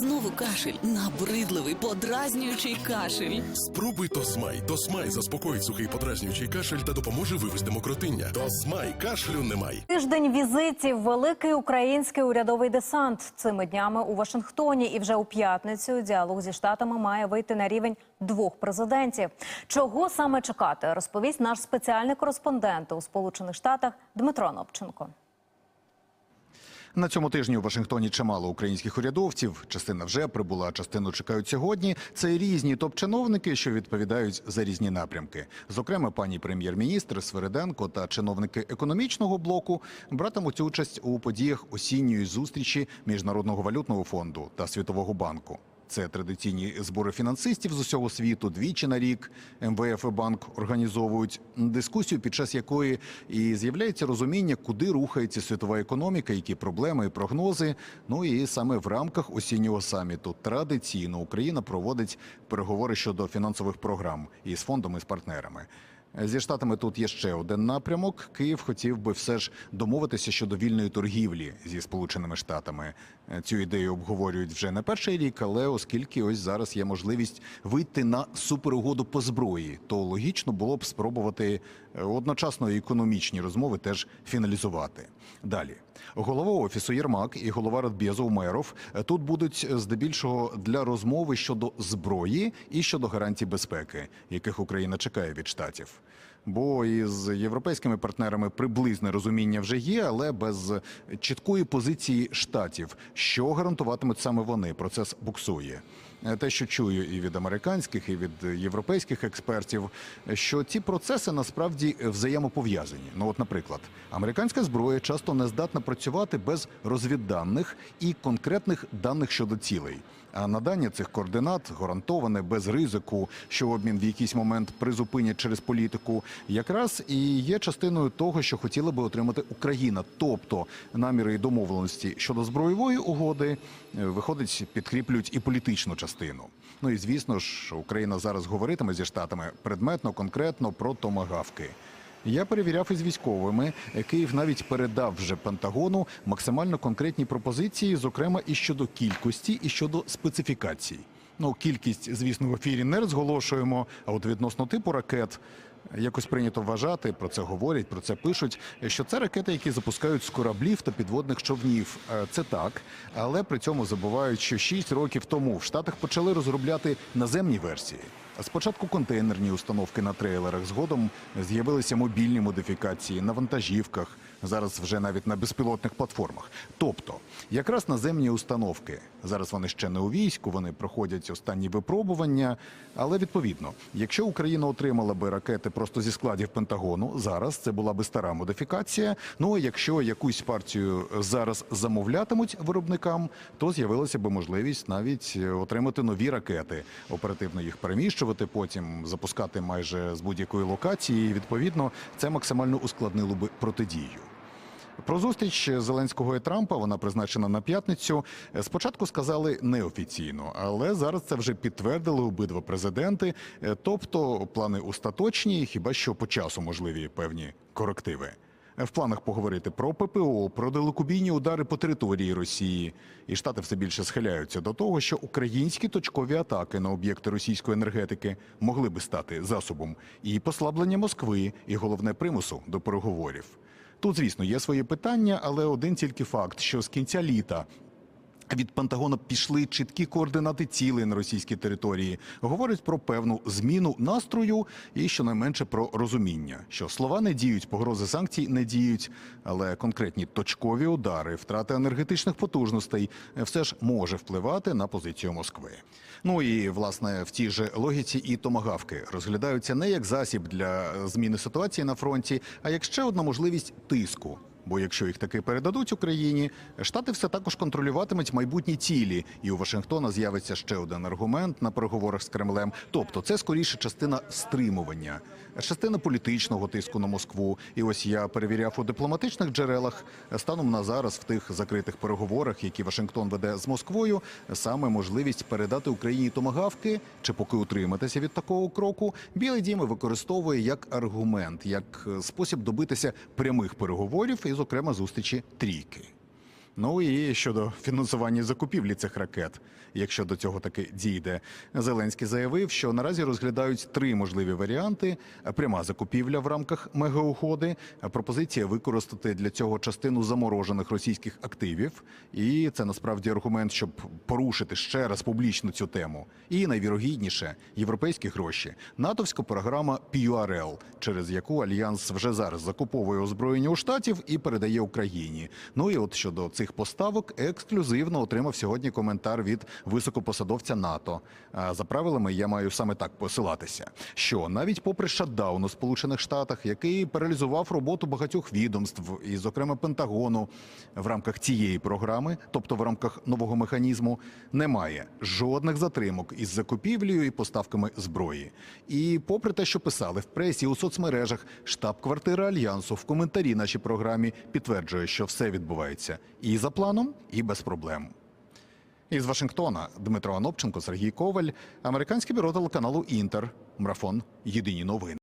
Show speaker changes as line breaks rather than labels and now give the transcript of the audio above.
Знову кашель, набридливий, подразнюючий кашель.
Спробуй Тосмай. Тосмай заспокоїть сухий подразнюючий кашель та допоможе вивести мокротиння. Тосмай кашлю немає.
Тиждень візитів великий український урядовий десант цими днями у Вашингтоні. І вже у п'ятницю діалог зі штатами має вийти на рівень двох президентів. Чого саме чекати, розповість наш спеціальний кореспондент у Сполучених Штатах Дмитро Нопченко.
На цьому тижні у Вашингтоні чимало українських урядовців. Частина вже прибула, частину чекають сьогодні. Це різні топ-чиновники, що відповідають за різні напрямки. Зокрема, пані прем'єр-міністр Свериденко та чиновники економічного блоку братимуть участь у подіях осінньої зустрічі Міжнародного валютного фонду та Світового банку. Це традиційні збори фінансистів з усього світу двічі на рік. МВФ і банк організовують дискусію, під час якої і з'являється розуміння, куди рухається світова економіка, які проблеми і прогнози. Ну і саме в рамках осіннього саміту традиційно Україна проводить переговори щодо фінансових програм із фондом і з партнерами. Зі штатами тут є ще один напрямок. Київ хотів би все ж домовитися щодо вільної торгівлі зі сполученими штатами. Цю ідею обговорюють вже не перший рік, але оскільки ось зараз є можливість вийти на суперугоду по зброї, то логічно було б спробувати е, одночасно економічні розмови теж фіналізувати. Далі голова офісу Єрмак і голова Радбєзу Умеров е, тут будуть здебільшого для розмови щодо зброї і щодо гарантій безпеки, яких Україна чекає від штатів. Бо із європейськими партнерами приблизне розуміння вже є, але без чіткої позиції штатів, що гарантуватимуть саме вони. Процес буксує. Е, Те, що чую і від американських, і від європейських експертів, що ці процеси насправді взаємопов'язані. Ну, от, наприклад, американська зброя часто не здатна працювати без розвідданих і конкретних даних щодо цілей. А надання цих координат гарантоване без ризику, що обмін в якийсь момент призупинять через політику, якраз і є частиною того, що хотіла би отримати Україна, тобто наміри і домовленості щодо збройової угоди, е, виходить, підкріплюють і політичну частину. Ну і звісно ж, Україна зараз говоритиме зі штатами предметно, конкретно про томагавки. Я перевіряв із військовими. Київ навіть передав вже Пентагону максимально конкретні пропозиції, зокрема і щодо кількості, і щодо специфікацій. Ну, кількість, звісно, в ефірі не розголошуємо. А от відносно типу ракет якось прийнято вважати, про це говорять, про це пишуть. Що це ракети, які запускають з кораблів та підводних човнів. Е, Це так, але при цьому забувають, що 6 років тому в Штатах почали розробляти наземні версії. Спочатку контейнерні установки на трейлерах, згодом з'явилися мобільні модифікації на вантажівках, зараз вже навіть на безпілотних платформах. Тобто, якраз наземні установки. Зараз вони ще не у війську, вони проходять останні випробування. Але відповідно, якщо Україна отримала би ракети просто зі складів Пентагону, зараз це була би стара модифікація. Ну а якщо якусь партію зараз замовлятимуть виробникам, то з'явилася би можливість навіть е, отримати нові ракети, оперативно їх переміщувати, потім запускати майже з будь-якої локації. І, відповідно, це максимально ускладнило би протидію. Про зустріч Зеленського і Трампа вона призначена на п'ятницю. Спочатку сказали неофіційно, але зараз це вже підтвердили обидва президенти. Е, Тобто плани остаточні, хіба що по часу можливі певні корективи. Е, В планах поговорити про ППО, про далекобійні удари по території Росії. І штати все більше схиляються до того, що українські точкові атаки на об'єкти російської енергетики могли би стати засобом і послаблення Москви, і головне примусу до переговорів. Тут, звісно, є свої питання, але один тільки факт, що з кінця літа. Від Пентагона пішли чіткі координати цілей на російській території. Говорять про певну зміну настрою і щонайменше про розуміння, що слова не діють, погрози санкцій не діють, але конкретні точкові удари, втрата енергетичних потужностей все ж може впливати на позицію Москви. Ну і власне в тій же логіці і томагавки розглядаються не як засіб для зміни ситуації на фронті, а як ще одна можливість тиску. Бо якщо їх таки передадуть Україні, штати все також контролюватимуть майбутні цілі, і у Вашингтона з'явиться ще один аргумент на переговорах з Кремлем. Тобто, це скоріше частина стримування, частина політичного тиску на Москву. І ось я перевіряв у дипломатичних джерелах станом на зараз в тих закритих переговорах, які Вашингтон веде з Москвою, саме можливість передати Україні томагавки чи поки утриматися від такого кроку, Білий Дім використовує як аргумент, як е, спосіб добитися прямих переговорів і, зокрема, зустрічі трійки. Ну і щодо фінансування закупівлі цих ракет, якщо до цього таки дійде, Зеленський заявив, що наразі розглядають три можливі варіанти: пряма закупівля в рамках мегаугоди, пропозиція використати для цього частину заморожених російських активів, і це насправді аргумент, щоб порушити ще раз публічно цю тему. І найвірогідніше європейські гроші, натовська програма PURL, через яку альянс вже зараз закуповує озброєння у штатів і передає Україні. Ну і от щодо цих поставок, ексклюзивно отримав сьогодні коментар від високопосадовця НАТО. За правилами я маю саме так посилатися, що навіть попри шатдаун у Сполучених Штатах, який паралізував роботу багатьох відомств, і, зокрема, Пентагону, в рамках цієї програми, тобто в рамках нового механізму, немає жодних затримок із закупівлею і поставками зброї. І попри те, що писали в пресі у соцмережах, штаб-квартира альянсу в коментарі нашій програмі підтверджує, що все відбувається і за планом, і без проблем. Із Вашингтона Дмитро Анопченко, Сергій Коваль, американське бюро телеканалу Інтер. Марафон. Єдині новини.